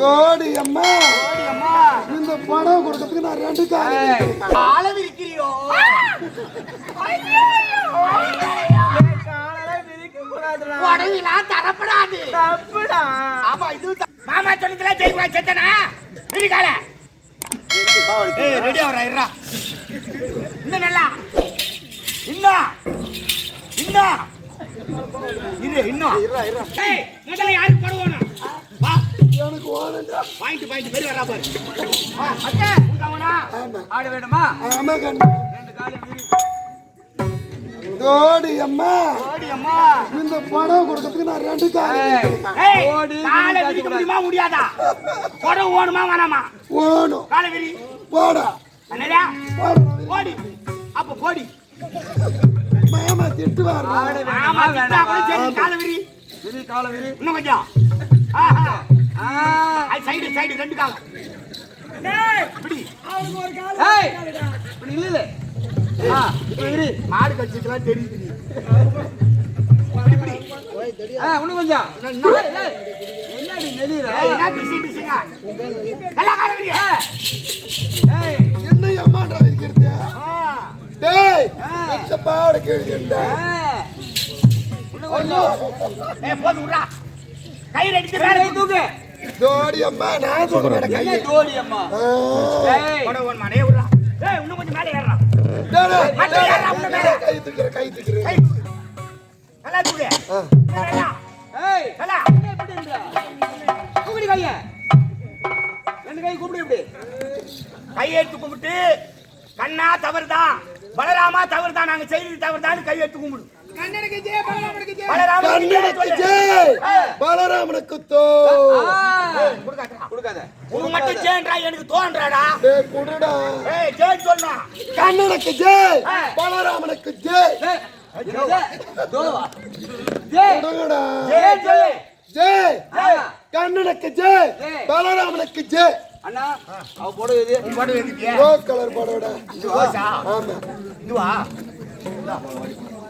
கோடி அம்மா இந்த படம் கொடுக்கறதுக்கு நான் ரெண்டு காலம் காலை விரிக்கிறியோ உடனெல்லாம் தரப்படாது. தப்புடா. ஆமா இது மாமா சொன்னதுல ஜெயிவா செத்தனா? ஏய் ரெடி ஆவறா இருடா. இன்னும் நல்லா? இன்னும்? இன்னும்? இரு இன்னும். ஏய் முதல்ல யாருக்கு படுவோம்? எனக்கு பாயிண்ட் பாயிண்ட் பேர். வரா பாரு அக்கா ஆமா. ஆட வேணுமா? ஆமா கண்ணு. ரெண்டு காலையும் விரி கோடி அம்மா. ஓடி அம்மா. இந்த படம் கொடுக்கறதுக்கு நான் ரெண்டு காலம் ஏய் ஓடு, காலை விரி விரிக்க முடியுமா முடியாதா? படம் ஓடுமா வேணாமா? ஓணும் காலை விரி போடா. என்னடா? போடா. போடி. அப்ப போடி. மாமா திட்டு வரணும் ஆமா திட்டா கூட சரி காலை விரி விரி கால விரி இன்னும் கொஞ்சம். ஆஹா. சைடு சைடு ரெண்டு காலம் இல்ல விரி மாடு கட்சிக்கெல்லாம் தெரியுது இன்னும் கொஞ்சம். என்ன? அம்மான்றா இருக்கிறது. டேய் பாவாடை கேளுங்கடா. ஏய். போது விட்றா. கை ரெடிச்சு மேல கை தூக்கு. கோடி அம்மா நான் சொல்றேன் கையை அம்மா. ஏய் ஏய். இன்னும் கொஞ்சம் மேலே ஏறா டேய், டேய், மட்டை டேய், ஏறா, உள்ள மேல. கை தூக்கிறேன் கை தூக்கிறேன் கை நல்லா தூக்கு ஆ. நல்லா. ஏய். நல்லா. என்ன இப்படி இருந்த தூக்குடி கைய. ரெண்டு கை கூப்பிடு இப்படி. கையெடுத்து கும்பிட்டு கண்ணா தவறுதான் பலராமா தவறுதான் நாங்க செய்தது தவறுதான் கையெடுத்து கும்பிடு. பலராமா கண்ணனுக்கு ஜெய் பலராமனுக்கு தோ. மட்டும் ஜெயன்றா எனக்கு தோன்றாடா. டேய் குடுடா. ஏய் ஜெய் சொல்லணும் கண்ணனுக்கு ஜெய் பலராமனுக்கு ஜெய் ஜெய். கண்ணனுக்கு ஜெய். பலராமனுக்கு ஜெய் அண்ணா அவ நீ கலர் படோடா ரோசா ஆமா. இதுவா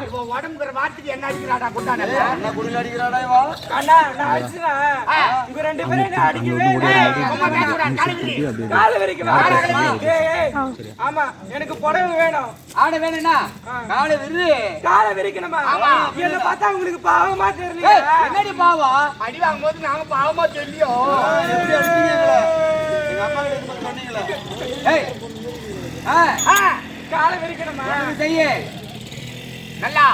இப்போ உடம்புங்கிற வார்த்தைக்கு என்ன அடிக்கிறாடா குட்டான அண்ணா குடியில் அடிக்கிறாடா இவா? அண்ணா நான் அடிச்சுனேன் இவங்க ரெண்டு பேரும் என்ன அடிக்கவே. அம்மா பேசக்கூடாது காலையில் காலை வரைக்கும் ஏய். ஆமா எனக்கு புடவை வேணும். ஆட வேணும்னா காலை விரு. காலை வரைக்கணுமா? ஆமா. என்ன பார்த்தா உங்களுக்கு பாவமா தெரியல என்னடி பாவம்? அடி வாங்கும்போது நாங்க பாவமா தெரியும் எப்படி அடிச்சீங்க எங்களை? எங்க அம்மா கிட்ட சொன்னீங்களே. ஏய், ஆ, ஆ, காலை வரைக்கணுமா? இது செய்யு. நல்லா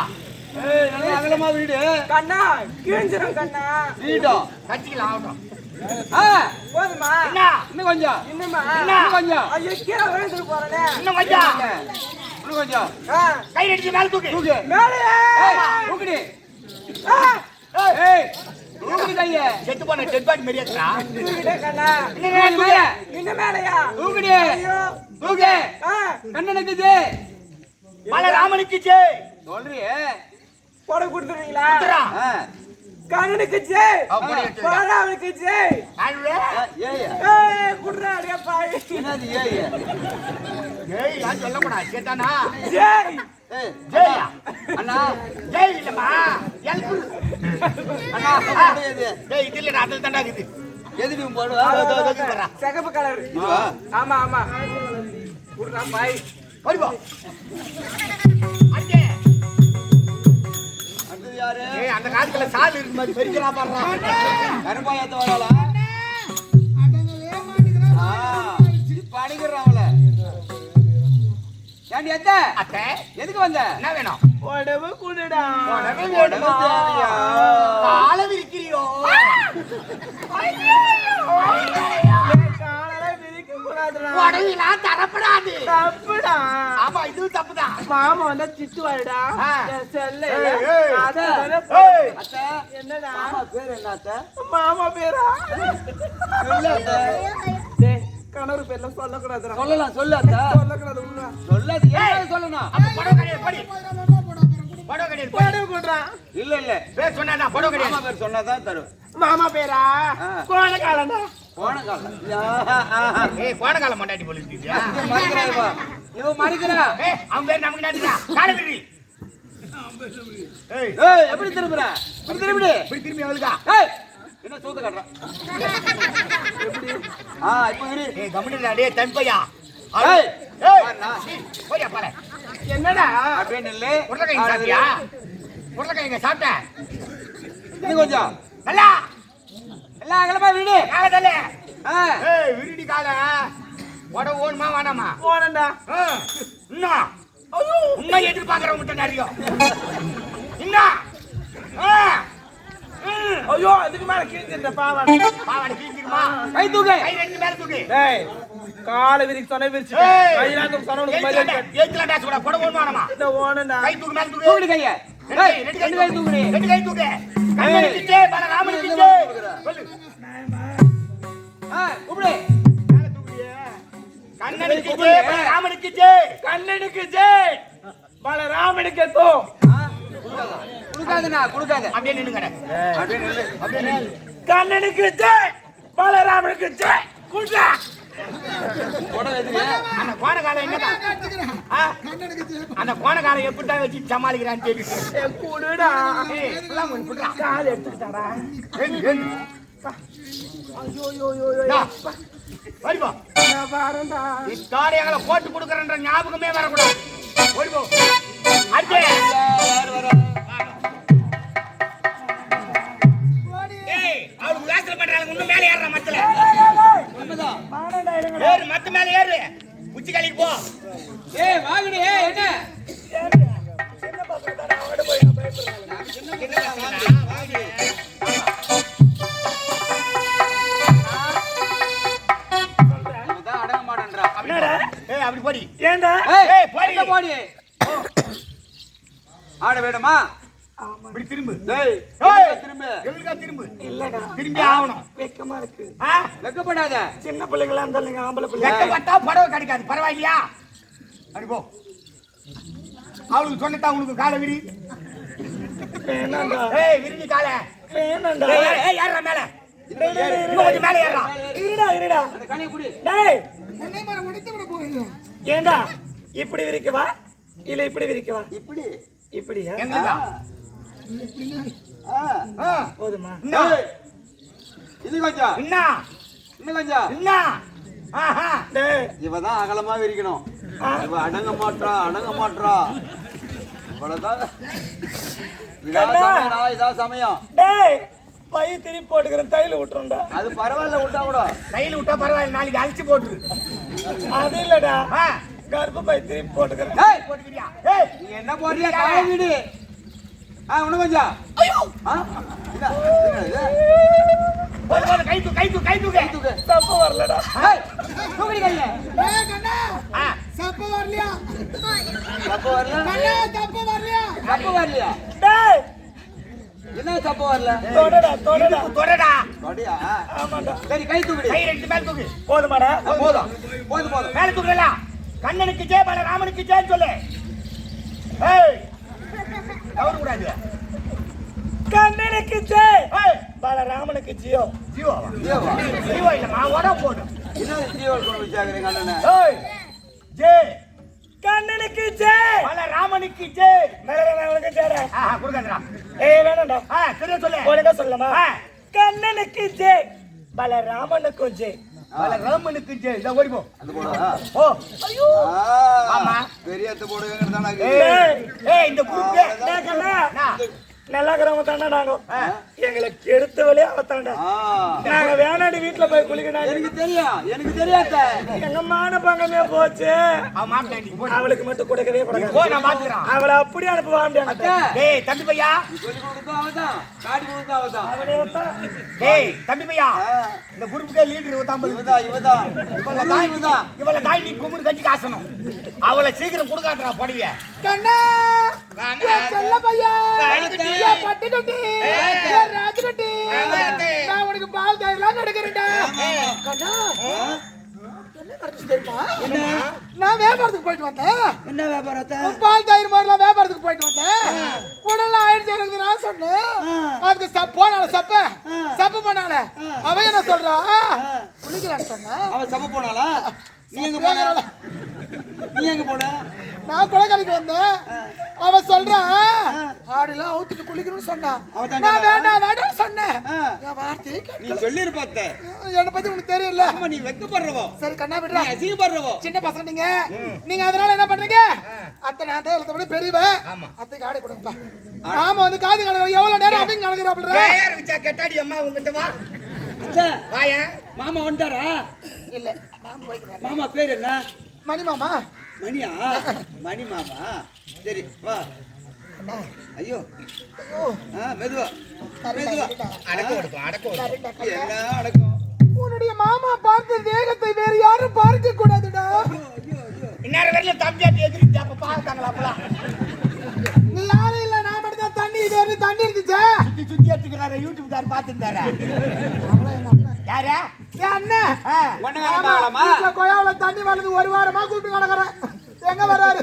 ஏய், நல்லா அகலமா வீடு. கண்ணா கிழிஞ்சிரும் கண்ணா. வீடும் கட்சிக்கலாம் ஆகட்டும். போதுமா? இன்னும் கொஞ்சம். இன்னுமா? இன்னும் கொஞ்சம். ஐயோ கீழே விழுந்துட்டு போறேனே. இன்னும் கொஞ்சம். இன்னும் கொஞ்சம். கை அடிச்சு மேல தூக்கு. தூக்கு. ஏய், தூக்குடி. ஏய் செத்து போன டெட் பாடி மெரியாதுடா மேல. இன்னும் மேலையா? தூக்குடி. தூக்கு. கண்ணனுக்கு ஜே பலராமனுக்கு ஜெய் சொல்றியே? புடவை கொடுத்துருவீங்களா கண்ணனுக்கு ஜெய் பொடி. பாலாவுக்கு ஜெய். ஏய் ஏய். குடுறா அடியா பாய் என்னது ஏய் ஜெய் யாரும் சொல்லக்கூடாது கேட்டானா? ஜெய். ஏய் ஜெயா? அண்ணா ஜெய் இல்லம்மா. எல்பு அண்ணா இது. இல்லடா அதில் இருக்குது. எதுக்கு போடுவா. சிகப்பு கலர்? ஆமா ஆமா. குடுறா பாய். ஓடி போ. யாரு? ஏய் அந்த காலத்துல சால் இருக்கு மாதிரி பெருக்கிறா பாடுறா. கருப்பாயத்த வராளா ஆ, இப்ப அடிக்கிறான் அவள. ஏண்டி அத்த. எதுக்கு வந்த? என்ன வேணும்? உடம்பு குடுடா. உடம்பு வேணுமா தேவையா? காலை விரிக்கிறியோ? காலையில விரிக்க கூடாதுடா உடனெல்லாம் தரப்படாது தப்புடா. ஆமா இது தப்புதான். மாமா வந்தா திட்டுவாருடா. செல்ல. என்னடா? மாமா பேர் என்ன அத்த? மாமா பேரா? சொல்லு அத்த. டேய் கணவர் பேர்ல சொல்லக்கூடாதுடா. சொல்லலாம் சொல்லு அத்த. சொல்லக்கூடாது சொல்லாது ஏன் சொல்லணும்? அப்ப படி. கடையை கிடையாது. புடவை கொடுறான் இல்ல இல்ல. பேர் சொன்னா புடவை மாமா கிடையாது. பேர் சொன்னாதான் தருவேன். மாமா பேரா. கோணக்காலண்டா? போன காலம் ஏய் போன காலம் மண்டாட்டி போல இருக்கியா மறிக்கிறா இவ மறிக்கிறா. ஏய் அவன் பேர் நமக்கு நாட்டுடா கால விடுறி ஏய் ஏய் எப்படி திரும்புற? இப்படி திரும்பிடு. இப்படி திரும்பி அவளுக்கா? ஏய் என்ன சூத்த காட்டுறான் எப்படி? ஆ இப்போ இரு. ஏய் கம்முனுடா டேய் தம்பையா ஏய். ஏய் பாருடா. போயா பாரு என்னடா? அப்படியே நில்லு. உருளைக்கிழங்கு சாப்பிட்டியா? உருளைக்கிழங்கு சாப்பிட்டேன் இது கொஞ்சம். நல்லா. எல்லாம் அகலமா வீடு. கால ஆ. ஏய் விருடி கால. உடவு ஓடுமா வேணாமா போனண்டா ஆ, இன்னும் உண்மை எதிர்பார்க்கறவங்க நிறைய இன்னும் ஆ, ம். ஐயோ அதுக்கு மேல கிழிஞ்சிருந்த பாவாடை. பாவாடை கிழிச்சிருமா கை தூக்கு. கை ரெண்டு மேல தூக்கு. டேய் காலை விரிக்கு சொன்ன விரிச்சு ஏய். கையிலாந்தும் சொன்னவனுக்கு மரியாதை ஏத்துலாண்டா, ஏத்துலாண்டா சொல்ல, புடவை ஓடுமா வேணாமா? இந்த ஓனண்டா கை தூக்கு மேல தூக்கு. தூக்குடி கைய. ரெண்டு கை, ஏய் ரெண்டு கை ரெண்டு கை தூக்குடி. ரெண்டு கை தூக்கு. கண்ணனுக்கு? சொல்லு. ஆ கூப்பிடு. கண்ணனுக்கு ஜெய், பலராமனுக்கு ஜெய். கண்ணனுக்கு ஜெய் பலராமனுக்கு தோ கொடுக்காதண்ணா கொடுக்காத அப்படியே நின்னுங்கடா. அப்படியே நில்லு அப்படியே நில்லு. கண்ணனுக்கு பலராமனுக்கு எதுக்கு அந்த கோணக்காரன் என்னடா? ஆ? அந்த கோணக்காரன் எப்படித்தான் வச்சு சமாளிக்கிறான்னு தெரியும். கால் எடுத்துக்கிட்டாரா ஏய், ஏய். ஐயோ ஐயோ ஐயோ டா, வருப்பா. நான் வரேன்டா இத்தாடி எங்களை போட்டு கொடுக்குறன்ற ஞாபகமே வரக்கூடாது. ஏய் அவளுக்கு கிளாஸ்ல பண்றாங்க இன்னும் மேலே ஏறுற மத்தல ஏறு மத்த மேல ஏறு. உச்சி கலிக்கு போ. ஏய் வாங்கடி ஏய் என்ன? சின்ன பசங்க தானே அவட போய் அடங்க மாட்டேன்றா. என்னடா? ஏய் அப்படி போடி. ஏண்டா போடி. போடி? ஆட வேணுமா? இப்படி திரும்பு. திரும்ப எங்களுக்கா திரும்பு? இல்லடா. திரும்பி ஆகணும். வெக்கமா இருக்கு. வெக்கப்படாத. சின்ன பிள்ளைங்களா இருந்தாலும் ஆம்பளை பிள்ளை. வெட்டப்பட்டா புடவை கிடைக்காது. பரவாயில்லையா? அப்படி போ. அவளுக்கு சொன்னதா உனக்கு காலை விரி? ஏய் விரிஞ்சு காலை. வேணாண்டா. ஏய் ஏறுறா மேல. கொஞ்சம் மேல ஏறுறா இருடா இருடா. அந்த கனியை குடி. டேய். ஏண்டா? இப்படி விரிக்கவா இல்ல இப்படி விரிக்கவா இப்படி. இப்படியா. போதுமா? இன்னும் கொஞ்சம் இன்னும் இன்னும் கொஞ்சம் டேய் இவதான் அகலமா விரிக்கணும் இவ அடங்க மாட்றா அடங்க மாட்றா. இவ்வளவுதான். இதான் சமயம். டேய் பை திருப்பி போட்டுக்கிறேன். தையில விட்டுருண்டா அது பரவாயில்ல விட்டா கூட. கையில் விட்டா பரவாயில்ல நாளைக்கு அழிச்சு போட்டுரு அது இல்லடா. கர்ப்ப பை திருப்பி போட்டுக்கிறேன். போட்டுக்கிறியா? நீங்க என்ன போடுறியா? வீடு. ஆ இன்னும் கொஞ்சம். ஆ இதா, இது, போடு, போடு, கை தூக்கு கை தூக்கு கை தூக்கு. தூக்கு. தப்பு வரலடா. ஏய், தூக்குடி கையை. ஆ. தப்பு வரல? தப்பு வரலையா? டேய். என்ன தப்பு வரல? தொடடா தொடடா. தொடடா. அப்படியா ஆமாடா சரி கை தூக்குடி. கை ரெண்டு மேல தூக்கு. போதுமாடா. ஆ, போதும். போதும் போதும். மேல தூக்குறல கண்ணனுக்கு ஜெய பல ராமனுக்கு ஜெய சொல்லு. ஏய். தவறு கூடாது. கண்ணனுக்கு ஜெய் ஏய். பலராமனுக்கு ஜியோ. ஜீவா ஜீவா இல்லம்மா உட போடு என்ன ஜீவல் கொண்டு வச்சாக்குறீங்க அண்ணனை? ஏய் ஜெய் கண்ணனுக்கு ஜெய் பல ராமனுக்கு ஜெய் பலராமனுக்கு ஆஹா கொடுக்காதடா. ஏய் வேணாம்டா. ஆ சரியா சொல்லு. ஒழுங்கா சொல்லமா. கண்ணனுக்கு ஜெய் பலராமனுக்கும் ஜெய் பல ராமனுக்கு ஜெய் இத ஓடி போ. ஓ ஆமா. பெரிய தானே ஏய் ஏய் இந்த நான் நல்லா இருக்கிறவங்க தானே நாங்க. எங்களை கெடுத்த வழியா அவத்தாண்டா நாங்க வேணாடி வீட்டுல போய் குளிக்கணும். எனக்கு தெரியும். எனக்கு தெரியாத எங்க மான பங்கமே போச்சு. அவளுக்கு மட்டும் கொடுக்கவே போ கூடாது அவளை அப்படி அனுப்புவான் அத்தை, டேய் தம்பி பையா. டேய் தம்பி பையா. இந்த குரூப்புக்கே லீடர் இவதான் இவதான் இவதான். இவள இவதான். தாய் இவள தாய் நீ கும்பிடு கட்டி காசணும் அவளை சீக்கிரம் கொடுக்காதடா பொடிய. கண்ணா கண்ணா. என் செல்ல பையா கழுகுட்டி. என் பட்டு குட்டி என் ராஜு குட்டி ராஜு. நான் உனக்கு பால் தயிர்லாம் நடக்கிறேன்டா கண்ணா. நான் வியாபாரத்துக்கு போயிட்டு வந்தேன். என்ன வியாபாரத்தை பால் தயிர் மாதிரிலாம் வியாபாரத்துக்கு போயிட்டு வந்தேன். உடனே அதுக்கு சப் போனால சப்ப? சப்பு போனால? அவ என்ன சொல்றா? குளிக்கலான்னு சொன்னா. அவன் சம போனாளா? நீ எங்க போன? நீ எங்க போன? நான் குளக்கரைக்கு வந்தேன். அவ சொல்றா ஆடுலாம் அவுத்துட்டு குளிக்கணும்னு சொன்னா அவ தான் நான் வேண்டாம் வேண்டாம் சொன்னேன். ஆ. என் வார்த்தையை நீ. சொல்லிருப்பாத்த என்னை பத்தி உனக்கு தெரியல. ஆமா நீ வெக்கப்படுறவோ. சரி கண்ணா நீ விடுறா அசிங்கப்படுறவோ. சின்ன பசங்க நீங்க. நீங்க அதனால என்ன பண்றீங்க? அத்தை நான் தான் எழுத்த பெரியவ அத்தைக்கு ஆடை கொடுப்பா. ஆமா வந்து காது கணக்கு எவ்வளவு நேரம் அப்படின்னு கணக்குறாப்புல பேர் வச்சா கெட்டாடி அம்மா உங்ககிட்ட வா. வாயா. மாமா வந்துட்டாரா? இல்ல மாமா பேர் என்ன? மணி மாமா மணியா? மணி மாமா சரி வா. ஐயோ. ஆ மெதுவா. மெதுவா. சரிடா. அடக்க கொடுக்கும் அடக்க கொடுக்கும் சரிடா, கண்ணா. என்ன அடக்கம். உன்னுடைய மாமா பார்த்த தேகத்தை வேறு யாரும் பார்க்க கூடாதுடா. இந்நேரம் வரையில தம்பியாட்டி எதிர்த்து அப்ப பார்த்தாங்களா அப்பலாம் நீ யாரும் இல்ல நான் மட்டும் தான் தண்ணி தண்ணி இருந்துச்சா? சுத்தி சுத்தி எடுத்துக்கிறாரு யூடியூப் கார் பார்த்துட்டாரு யாரா? கொய்யாவுல தண்ணி வருது ஒரு வாரமா கூப்பிட்டு கிடக்குறேன். எங்க வர்றாரு?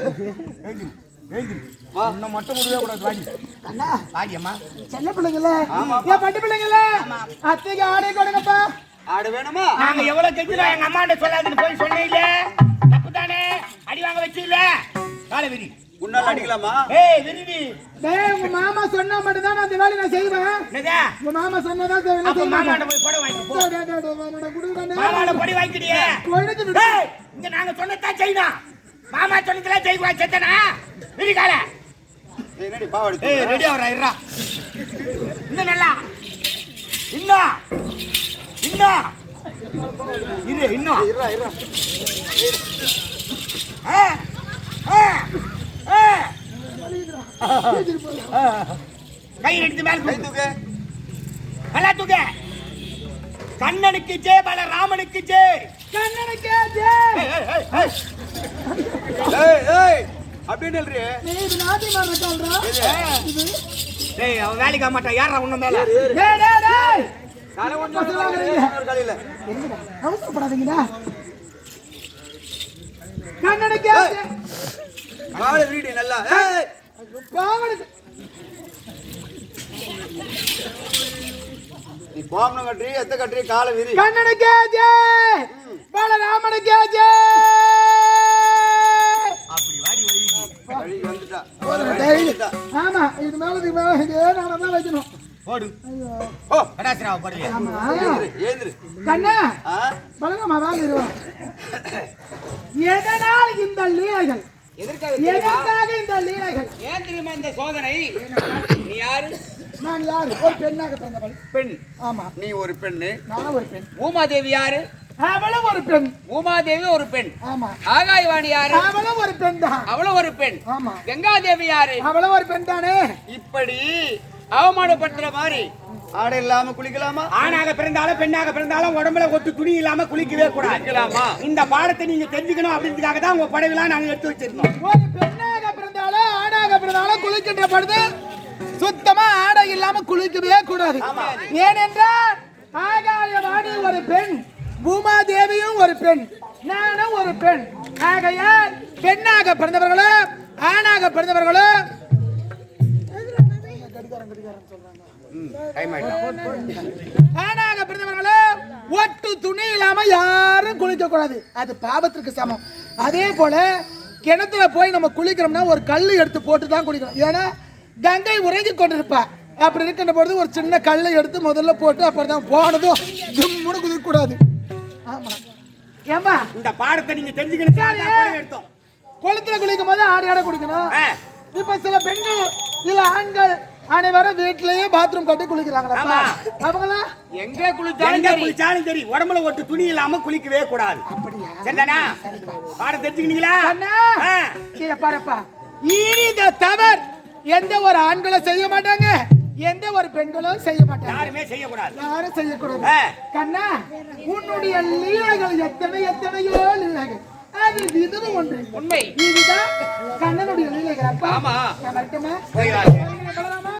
வா. இன்னும் மட்டும் விடவே கூடாது வாடி அண்ணா வாடி அம்மா. சின்ன பிள்ளைங்கள. ஏன் பட்டி பிள்ளைங்கள? அத்தைக்கு ஆடை கொடுங்கப்பா. ஆடு வேணுமா? நாங்க எவ்வளவு கெஞ்சிரோம் எங்க அம்மாண்ட சொல்லாதுன்னு போய் சொன்னீங்க தப்பு தானே அடி வாங்க வச்சீல்ல காலை விரி உன்னால அடிக்கலாமா? ஏய் விரிடி டேய் உங்க மாமா சொன்னா மட்டும் தான் அந்த வேலையை நான் செய்வேன்? என்னதா? உங்க மாமா சொன்னதான் செய்வேன் அப்ப மாமாண்ட போய் படம் வாங்கி போ. டேய், டேய், டேய், மாமாடா, குடுங்கண்ணே. மாமாண்ட பொடி வாங்கிக்கிடியே. கொழுந்து விடு. ஏய் இங்க நாங்க சொன்னதான் செய்யணும். மாமா சொன்னதெல்லாம் செய்வா செத்தனா? விரி காலை. ஏய், என்னடி பாவாடி ஏய் ரெடி ஆவறா இருடா. இன்னும் நல்லா? இன்னும்? இன்னும்? இரு இன்னும். இருடா இருடா. ஆ, ஆ. கை எடுத்து மேல கை தூக்கு. நல்லா தூக்க கண்ணனுக்கு ஜெய் பல ராமனுக்கு ஜெய் கண்ணனுக்கே ஜெய். ஏய், ஏய், அப்படின்னு இல்லையே டேய், இது நாட்டி மாதிரி சொல்றா. இது. டேய் அவன் வேலைக்கு ஆக மாட்டான் யாரா உன்ன மேல டேய், டேய், டேய். காலை ஒன்று இன்னொரு காலையில என்னடா, அவசரப்படாதீங்கடா. கண்ணனுக்கே ஜெய். காலை வீடு நல்லா. நீ பாம்பனம் கட்டுறி எத்த கட்டுறி காலை விரி. கண்ணனுக்கே ஜெய். பலராமனுக்கே ஜெய். அப்படி வாடி வை வழி வந்துட்டா. ஆமா இது மேல மேல இதே தான் வைக்கணும். போடு. ஐயோ. ஓ! கடாசிராவ போடுறியா ஆமா. ஏந்திரு கண்ணா! ஆ? பலராமா வாங்க இருவா. எதனால் இந்த லீலைகள் எதற்காக இந்த லீலைகள்? ஏன் தெரியுமா இந்த சோதனை? நீ யாரு? நான் யார்? ஒரு பெண்ணாக பிறந்தவள். பெண். ஆமா. நீ ஒரு பெண்ணு. நான் ஒரு பெண். பூமாதேவி யாரு? அவளும் ஒரு பெண். பூமாதேவி ஒரு பெண். ஆமா. ஆகாயவாணி யாரு? அவளும் ஒரு பெண் தான். அவளும் ஒரு பெண். ஆமா. கங்காதேவி யாரு? அவளும் ஒரு பெண் தானே? இப்படி அவமானப்படுத்துற மாதிரி ஆடை இல்லாம குளிக்கலாமா? ஆணாக பிறந்தாலும் பெண்ணாக பிறந்தாலும் உடம்புல ஒட்டு துணி இல்லாம குளிக்கவே கூடாது. குளிக்கலாமா? இந்த பாடத்தை நீங்க தெரிஞ்சுக்கணும் அப்படின்றதுக்காக தான் உங்க படகுலாம் நாங்க எடுத்து வச்சிருந்தோம். ஒரு பெண்ணாக பிறந்தாலும் ஆணாக பிறந்தாலும் குளிக்கின்ற பொழுது சுத்தமா ஆடை இல்லாம குளிக்கவே கூடாது. ஏனென்றால் ஆகாயவாணி ஒரு பெண் பூமாதேவியும் ஒரு பெண் நானும் ஒரு பெண். ஆகையால் பெண்ணாக பிறந்தவர்களும் ஆணாக பிறந்தவர்களும் டைம் ஆயிடும் ஆணாக பிறந்தவர்களும் ஒட்டு துணி இல்லாம யாரும் குளிக்க கூடாது. அது பாவத்திற்கு சமம். அதே போல கிணத்துல போய் நம்ம குளிக்கிறோம்னா ஒரு கல் எடுத்து போட்டு தான் குளிக்கணும். ஏன்னா கங்கை உறங்கி கொண்டிருப்பா. அப்படி இருக்கின்ற பொழுது ஒரு சின்ன கல்லை எடுத்து முதல்ல போட்டு அப்புறம் தான் போனதும் ஜிம்முன்னு குதிக்க கூடாது. ஆமா. ஏமா இந்த பாடத்தை நீங்க தெரிஞ்சுக்கணும். குளத்துல குளிக்கும் போது ஆடி ஆட குளிக்கணும் ஆ, இப்ப சில பெண்கள் சில ஆண்கள் அனைவரும் வீட்டிலேயே பாத்ரூம் கட்டி குளிக்கிறாங்களா? ஆமா. அவங்களாம் எங்க குளிச்சாலும் குளிச்சாலும் சரி. உடம்புல ஒட்டு துணி இல்லாம குளிக்கவே கூடாது. சரிதானா பாடம் தெரிஞ்சுக்கிட்டீங்களா பாருப்பா. இனி இந்த தவறு. எந்த ஒரு ஆண்களும் செய்ய மாட்டாங்க. எந்த ஒரு பெண்களும் செய்ய மாட்டாங்க. யாருமே செய்யக்கூடாது. யாரும் செய்யக்கூடாது. கண்ணா உன்னுடைய லீலைகள் எத்தனை எத்தனையோ லீலைகள். அது இதுவும் ஒன்று உண்மை. இதுதான் கண்ணனுடைய லீலைகள் அப்பா. ஆமா.